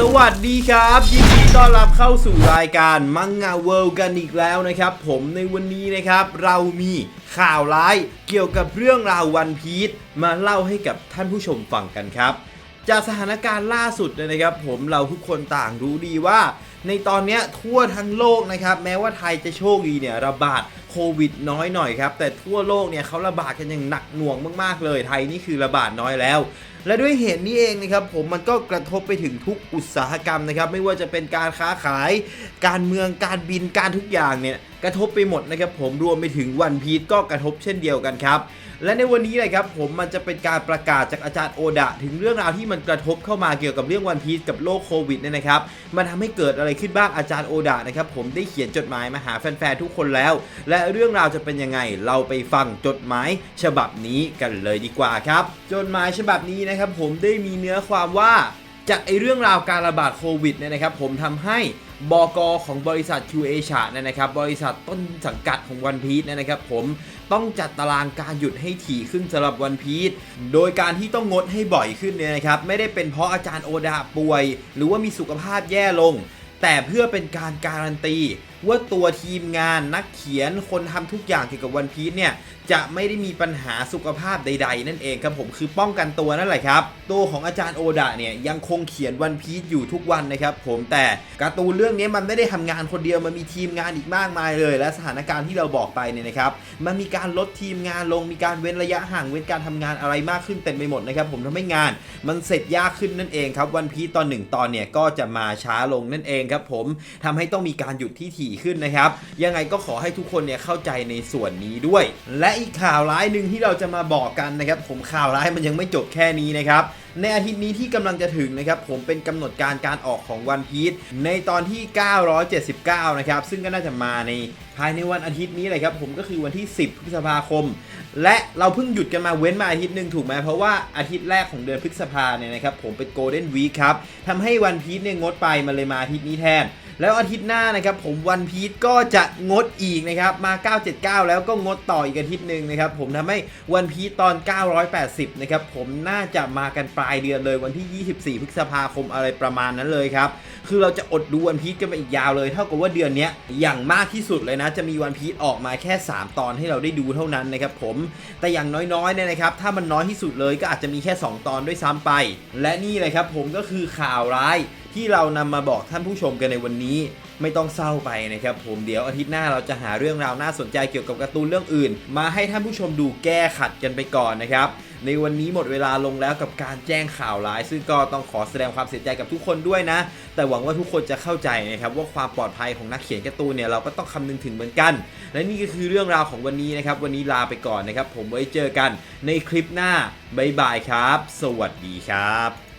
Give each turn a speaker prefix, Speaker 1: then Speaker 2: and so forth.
Speaker 1: สวัสดีครับยินดีต้อนรับเข้าสู่รายการมังงะเวิลด์กันอีกแล้วนะครับ ผมในวันนี้นะครับ เรามีข่าวร้ายเกี่ยวกับเรื่องราววันพีชมาเล่าให้กับท่านผู้ชมฟังกันครับ จากสถานการณ์ล่าสุดเลยนะครับ ผมเราทุกคนต่างรู้ดีว่า ในตอนนี้ทั่วทั้งโลกนะครับ แม้ว่าไทยจะโชคดีเนี่ยระบาด โควิดน้อยหน่อยครับ แต่ทั่วโลกเนี่ยเขาระบาดกันอย่างหนักหน่วงมากๆเลย ไทยนี่คือระบาดน้อยแล้ว และด้วยเหตุนี้เองนะครับผมมันก็กระทบไปถึงทุกอุตสาหกรรมนะครับ ไม่ว่าจะเป็นการค้าขาย การเมืองการบินการทุกอย่างเนี่ยกระทบไปหมดนะครับผมรวมไปถึงวันพีชก็กระทบเช่นเดียวกันครับและในวันนี้เลยครับผมมันจะเป็นการประกาศจากอาจารย์โอดะ ถึงเรื่องราวที่มันกระทบเข้ามาเกี่ยวกับเรื่องวันพีชกับโรคโควิดเนี่ยนะครับ มันทำให้เกิดอะไรขึ้นบ้างอาจารย์โอดะนะครับผมได้เขียนจดหมายมาหาแฟนๆทุกคนแล้ว และเรื่องราวจะเป็นยังไง เราไปฟังจดหมายฉบับนี้กันเลยดีกว่าครับ จดหมายฉบับนี้นะครับผมได้มีเนื้อความว่าจากไอเรื่องราวการระบาดโควิดเนี่ยนะครับผมทำให้บกของบริษัท q a ช a เนี่ยนะครับบริษัทต้นสังกัดของวันพีชเนี่ยนะครับผมต้องจัดตารางการหยุดให้ถี่ขึ้นสำหรับวันพีชโดยการที่ต้องงดให้บ่อยขึ้นเนี่ยนะครับไม่ได้เป็นเพราะอาจารย์โอดาป่วย หรือว่ามีสุขภาพแย่ลง แต่เพื่อเป็นการการันตี ว่าตัวทีมงานนักเขียนคนทำทุกอย่างเกี่ยวกับวันพีชเนี่ยจะไม่ได้มีปัญหาสุขภาพใด ๆ นั่นเองครับผมคือป้องกันตัวนั่นแหละครับ ตัวของอาจารย์โอดะเนี่ยยังคงเขียนวันพีชอยู่ทุกวันนะครับผมแต่การ์ตูนเรื่องนี้มันไม่ได้ทำงานคนเดียวมันมีทีมงานอีกมากมายเลย และสถานการณ์ที่เราบอกไปเนี่ยนะครับมันมีการลดทีมงานลงมีการเว้นระยะห่างเว้นการทำงานอะไรมากขึ้นเต็มไปหมดนะครับผมทำให้งาน มันเสร็จยากขึ้นนั่นเองครับวันพีชตอนหนึ่งตอนเนี่ยก็จะมาช้าลงนั่นเองครับผมทำให้ต้องมีการหยุดที่ถี่ขึ้นนะครับ ยังไงก็ขอให้ทุกคนเนี่ยเข้าใจในส่วนนี้ด้วย และอีกข่าวร้ายหนึ่งที่เราจะมาบอกกันนะครับ ผมข่าวร้ายมันยังไม่จบแค่นี้นะครับในอาทิตย์นี้ที่กำลังจะถึงนะครับผมเป็นกำหนดการการออกของวันพีชในตอนที่ 979 นะครับ ซึ่งก็น่าจะมาในภายในวันอาทิตย์นี้เลยครับผมก็คือวันที่ 10 พฤษภาคม และเราเพิ่งหยุดกันมาเว้นมาอาทิตย์หนึ่งถูกไหมเพราะว่าอาทิตย์แรกของเดือนพฤษภาเนี่ยนะครับผมเป็นโกลเด้นวีคครับทำให้วันพีชเนี่ยงดไปมาเลยมาอาทิตย์นี้แทน แล้วอาทิตย์หน้านะครับผมวันพีชก็จะงดอีกนะครับมา 979 แล้วก็งดต่ออีกอาทิตย์หนึ่งนะครับผมทำให้วันพีชตอน 980 นะครับผมน่าจะมากันปลายเดือนเลยวันที่ 24 พฤษภาคมอะไรประมาณนั้นเลยครับคือเราจะอดดูวันพีชกันไปอีกยาวเลยเท่ากับว่าเดือนนี้อย่างมากที่สุดเลยนะจะมีวันพีชออกมาแค่ 3 ตอนให้เราได้ดูเท่านั้นนะครับผมแต่อย่างน้อยๆเนี่ยนะครับถ้ามันน้อยที่สุดเลยก็อาจจะมีแค่ 2 ตอนด้วยซ้ำไป และนี่เลยครับผมก็คือข่าวร้ายที่เรานำมาบอกท่านผู้ชมกันในวันนี้นี้ไม่ต้องเศร้าไปนะครับผมเดี๋ยวอาทิตย์หน้าเราจะหาเรื่องราวน่าสนใจเกี่ยวกับการ์ตูนเรื่องอื่น มาให้ท่านผู้ชมดูแก้ขัดกันไปก่อนนะครับในวันนี้หมดเวลาลงแล้วกับการแจ้งข่าวร้าย ซึ่งก็ต้องขอแสดงความเสียใจกับทุกคนด้วยนะ แต่หวังว่าทุกคนจะเข้าใจนะครับว่าความปลอดภัยของนักเขียนการ์ตูนเนี่ยเราก็ต้องคำนึงถึงเหมือนกัน และนี่ก็คือเรื่องราวของวันนี้นะครับ วันนี้ลาไปก่อนนะครับ ผมไว้เจอกันในคลิปหน้าบ๊ายบายครับ สวัสดีครับ